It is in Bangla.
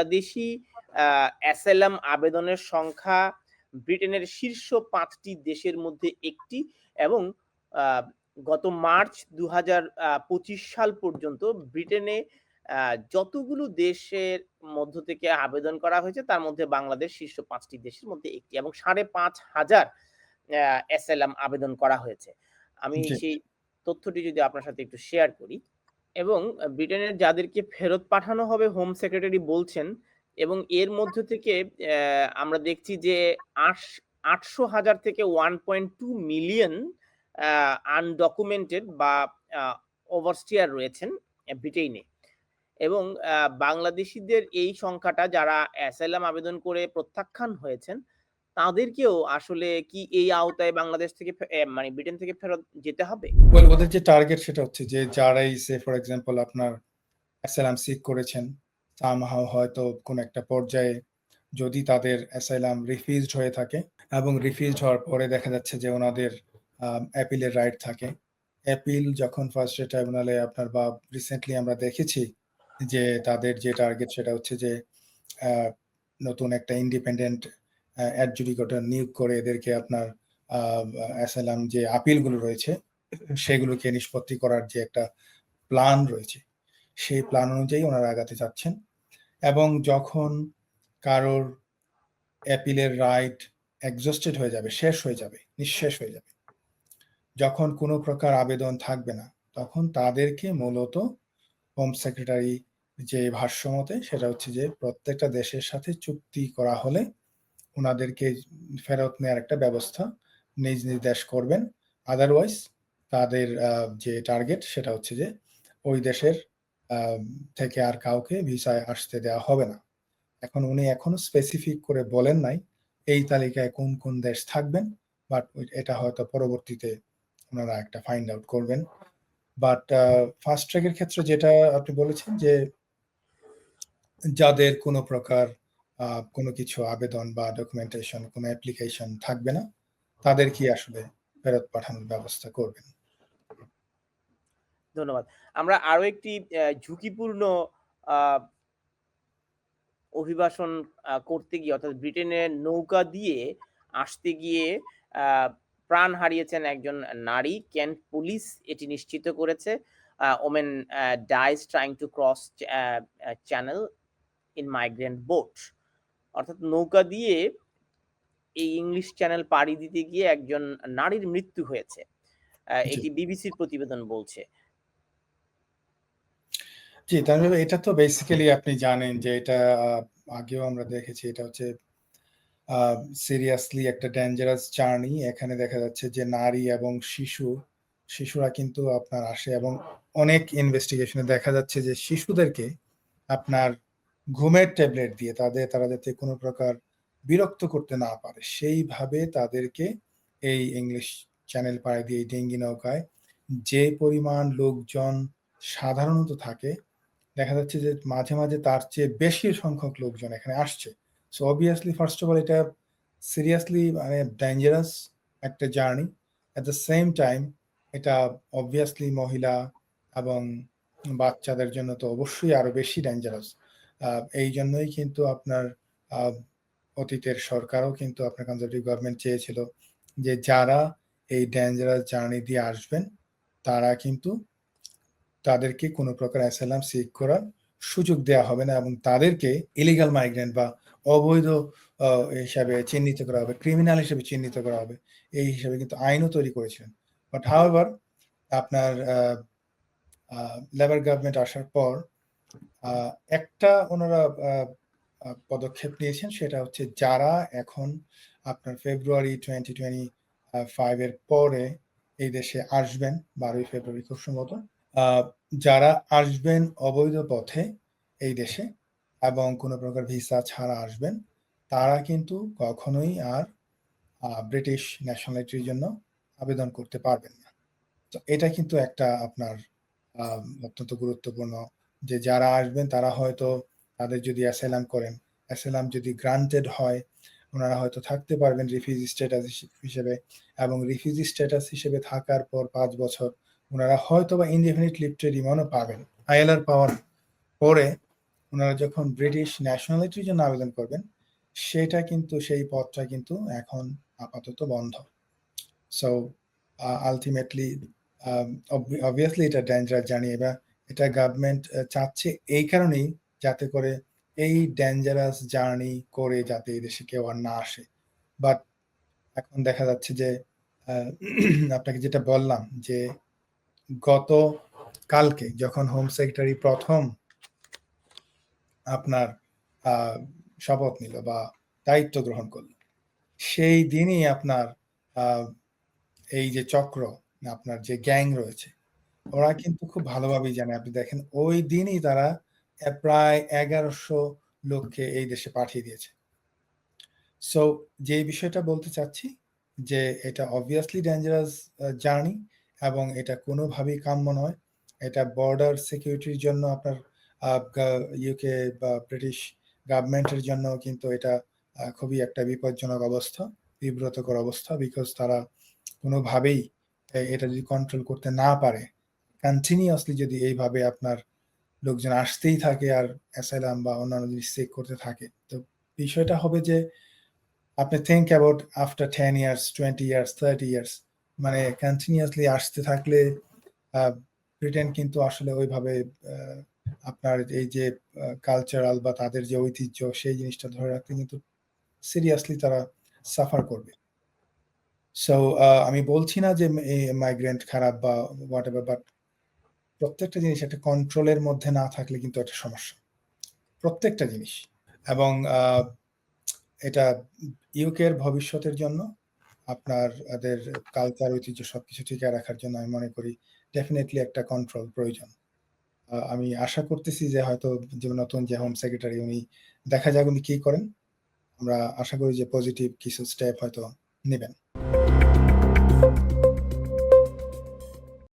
বাংলাদেশি অ্যাসাইলাম আবেদনের সংখ্যা ব্রিটেনের শীর্ষ পাঁচটি দেশের মধ্যে একটি এবং গত মার্চ দু সাল পর্যন্ত ব্রিটেনে যতগুলো দেশের মধ্য থেকে আবেদন করা হয়েছে তার মধ্যে বাংলাদেশ শীর্ষ পাঁচটি দেশের মধ্যে একটি এবং সাড়ে পাঁচ হাজার অ্যাসাইলাম আবেদন করা হয়েছে। আমি সেই তথ্যটি যদি আপনার সাথে একটু শেয়ার করি। এবং ব্রিটেনের যাদেরকে ফেরত পাঠানো হবে হোম সেক্রেটারি বলছেন এবং এর মধ্য থেকে আমরা দেখছি যে আটশো হাজার থেকে one point two million undocumented বা ওভারস্টিয়ার রয়েছেন ব্রিটেনে এবং বাংলাদেশিদের এই সংখ্যাটা যারা অ্যাসাইলাম আবেদন করে প্রত্যাখ্যান হয়েছেন তাদেরকেও আসলে কি এই আওতায় বাংলাদেশ থেকে মানে ব্রিটেন থেকে ফেরত যেতে হবে? ওদের যে টার্গেট সেটা হচ্ছে যে যারাই সে ফর এক্সাম্পল আপনার অ্যাসাইলাম সিক করেছেন সামহাও হয়তো কোন একটা পর্যায়ে যদি তাদের অ্যাসাইলাম রিফিউজড হয়ে থাকে এবং রিফিউজড হওয়ার পরে দেখা যাচ্ছে যে ওনাদের অ্যাপিলের রাইট থাকে। অ্যাপিল যখন ফার্স্ট ট্রাইব্যুনালে আপনার বা রিসেন্টলি আমরা দেখেছি যে তাদের যে টার্গেট সেটা হচ্ছে যে নতুন একটা ইন্ডিপেন্ডেন্ট অ্যাডজুডিকেটর নিয়োগ করে এদেরকে আপনার অ্যাসাইলাম যে আপিলগুলো রয়েছে, সেগুলোকে নিষ্পত্তি করার যে একটা প্ল্যান রয়েছে, সেই প্ল্যান অনুযায়ী ওনারা আগাতে চাচ্ছেন। এবং যখন কারোর অ্যাপিলের রাইট এক্সস্টেড হয়ে যাবে, শেষ হয়ে যাবে, নিঃশেষ হয়ে যাবে, যখন কোনো প্রকার আবেদন থাকবে না, তখন তাদেরকে মূলত হোম সেক্রেটারি যে ভাষ্যমতে সেটা হচ্ছে যে প্রত্যেকটা দেশের সাথে চুক্তি করা হলে ওনাদেরকে ফেরত নেওয়ার একটা ব্যবস্থা নিজ নিজ দেশ করবেন। আদারওয়াইজ তাদের যে টার্গেট সেটা হচ্ছে যে ওই দেশের থেকে আর কাউকে ভিসায় আসতে দেওয়া হবে না। এখন উনি এখনও স্পেসিফিক করে বলেন নাই এই তালিকায় কোন কোন দেশ থাকবেন বাট এটা হয়তো পরবর্তীতে ওনারা একটা ফাইন্ড আউট করবেন। বাট ফার্স্ট ট্র্যাকের ক্ষেত্রে যেটা আপনি বলেছেন যে যাদের কোনো প্রকার কোনো কিছু আবেদন বা ডকুমেন্টেশন কোনো অ্যাপ্লিকেশন থাকবে না। তাদের কি আসলে ফেরত পাঠানোর ব্যবস্থা করবেন। ধন্যবাদ। আমরা আরও একটি ঝুঁকিপূর্ণ অভিবাসন করতে গিয়ে, অর্থাৎ ব্রিটেনের নৌকা দিয়ে আসতে গিয়ে প্রাণ হারিয়েছেন একজন নারী। কেন্ট পুলিশ এটি নিশ্চিত করেছে? Woman dies trying to cross Channel in migrant boat. অর্থাৎ নৌকা দিয়ে এই ইংলিশ চ্যানেল পাড়ি দিতে গিয়ে একজন নারীর মৃত্যু হয়েছে। এটি বিবিসির প্রতিবেদন বলছে। জি তাহলে এটা তো বেসিক্যালি আপনি জানেন যে এটা আগেও আমরা দেখেছি এটা হচ্ছে সিরিয়াসলি একটা ডেঞ্জারাস জার্নি এখানে দেখা যাচ্ছে যে নারী এবং শিশু শিশুরা কিন্তু আপনার আসে এবং অনেক ইনভেস্টিগেশনে দেখা যাচ্ছে যে শিশুদেরকে আপনার ঘুমের ট্যাবলেট দিয়ে তাদের তারা যাতে কোনো প্রকার বিরক্ত করতে না পারে। সেইভাবে তাদেরকে এই ইংলিশ চ্যানেল পাড়ে দিয়ে ডেঙ্গি নৌকায় যে পরিমাণ লোকজন সাধারণত থাকে, দেখা যাচ্ছে যে মাঝে মাঝে তার চেয়ে বেশি সংখ্যক লোকজন এখানে আসছে। So obviously first of all এটা সিরিয়াসলি মানে ডেঞ্জারাস একটা journey at the same time এটা অবভিয়াসলি মহিলা এবং বাচ্চাদের জন্য তো অবশ্যই আরও বেশি ডেঞ্জারাস এই জন্যই কিন্তু আপনার অতীতের সরকারও কিন্তু আপনার কনজারভেটিভ গভর্নমেন্ট চেয়েছিল যে যারা এই ডেঞ্জারাস জার্নি দিয়ে আসবেন, তারা কিন্তু তাদেরকে কোনো প্রকার অ্যাসাইলাম সিক করার সুযোগ দেওয়া হবে না এবং তাদেরকে ইলিগাল মাইগ্রেন্ট বা অবৈধ হিসাবে চিহ্নিত করা হবে ক্রিমিনাল হিসেবে চিহ্নিত করা হবে, এই হিসাবে কিন্তু আইনও তৈরি করেছিলেন। বাট হাওয়েভার আপনার লেবার গভর্নমেন্ট আসার পর একটা ওনারা পদক্ষেপ নিয়েছেন সেটা হচ্ছে যারা এখন আপনার ফেব্রুয়ারি টোয়েন্টি টোয়েন্টি ফাইভের পরে এই দেশে আসবেন, বারোই ফেব্রুয়ারি খুব সম্ভবত যারা আসবেন অবৈধ পথে এই দেশে এবং কোনো প্রকার ভিসা ছাড়া আসবেন, তারা কিন্তু কখনোই আর ব্রিটিশ ন্যাশনালিটির জন্য আবেদন করতে পারবেন না। তো এটা কিন্তু একটা আপনার অত্যন্ত গুরুত্বপূর্ণ যে যারা আসবেন তারা হয়তো তাদের যদি অ্যাসাইলাম করেন। অ্যাসাইলাম যদি গ্রান্টেড হয় ওনারা হয়তো থাকতে পারবেন রিফিউজি স্ট্যাটাস হিসেবে এবং রিফিউজি স্ট্যাটাস হিসেবে থাকার পর পাঁচ বছর ওনারা হয়তো বা ইনডিফিনিট লিভ টু রিমান্ডও পাবেন। আইএলআর পাওয়ার পরে ওনারা যখন ব্রিটিশ ন্যাশনালিটির জন্য আবেদন করবেন, সেটা কিন্তু সেই পথটা কিন্তু এখন আপাতত বন্ধ। সো আল্টিমেটলি অবভিয়াসলি এটা ডেঞ্জারাস জার্নি। এবার এটা গভর্নমেন্ট চাচ্ছে এই কারণেই যাতে করে এই ডেঞ্জারাস জার্নি করে যাতে এই দেশে কেউ আর না আসে। বাট এখন দেখা যাচ্ছে যে আপনাকে যেটা বললাম যে গত কালকে যখন হোম সেক্রেটারি প্রথম আপনার শপথ নিল বা দায়িত্ব গ্রহণ করল। সেই দিনই আপনার এই যে চক্র, আপনার যে গ্যাং রয়েছে, ওরা কিন্তু খুব ভালোভাবেই জানে। আপনি দেখেন ওই দিনই তারা প্রায় এগারোশো লোককে এই দেশে পাঠিয়ে দিয়েছে। সো যে বিষয়টা বলতে চাচ্ছি যে এটা অবভিয়াসলি ডেঞ্জারাস জার্নি এবং এটা কোনোভাবেই কাম্য নয়। এটা বর্ডার সিকিউরিটির জন্য আপনার ইউকে বা ব্রিটিশ গভর্নমেন্টের জন্য কিন্তু এটা খুবই একটা বিপজ্জনক অবস্থা, বিব্রতকর অবস্থা বিকজ তারা কোনোভাবেই এটা যদি কন্ট্রোল করতে না পারে, কন্টিনিউয়াসলি যদি এইভাবে আপনার লোকজন আসতেই থাকে আর অ্যাসাইলাম বা অন্যান্য জিনিস চেক করতে থাকে। তো বিষয়টা হবে যে আপনি think about after ten years, 20 years, 30 years মানে কন্টিনিউয়াসলি আসতে থাকলে ব্রিটেন কিন্তু আসলে ওইভাবে আপনার এই যে কালচারাল বা তাদের যে ঐতিহ্য সেই জিনিসটা ধরে রাখতে কিন্তু সিরিয়াসলি তারা সাফার করবে। সো আমি বলছি না যে মাইগ্রেন্ট খারাপ বা হোয়াটএভার বাট প্রত্যেকটা জিনিস একটা কন্ট্রোলের মধ্যে না থাকলে কিন্তু একটা সমস্যা। প্রত্যেকটা জিনিস। এবং এটা ইউকে এর ভবিষ্যতের জন্য আপনার এদের কালচার, ঐতিহ্য সবকিছু টিকায় রাখার জন্য আমি মনে করি ডেফিনেটলি একটা কন্ট্রোল প্রয়োজন। আমি আশা করতেছি যে হয়তো যে নতুন যে হোম সেক্রেটারি উনি দেখা যাক উনি কি করেন। আমরা আশা করি যে পজিটিভ কিছু স্টেপ হয়তো নিবেন।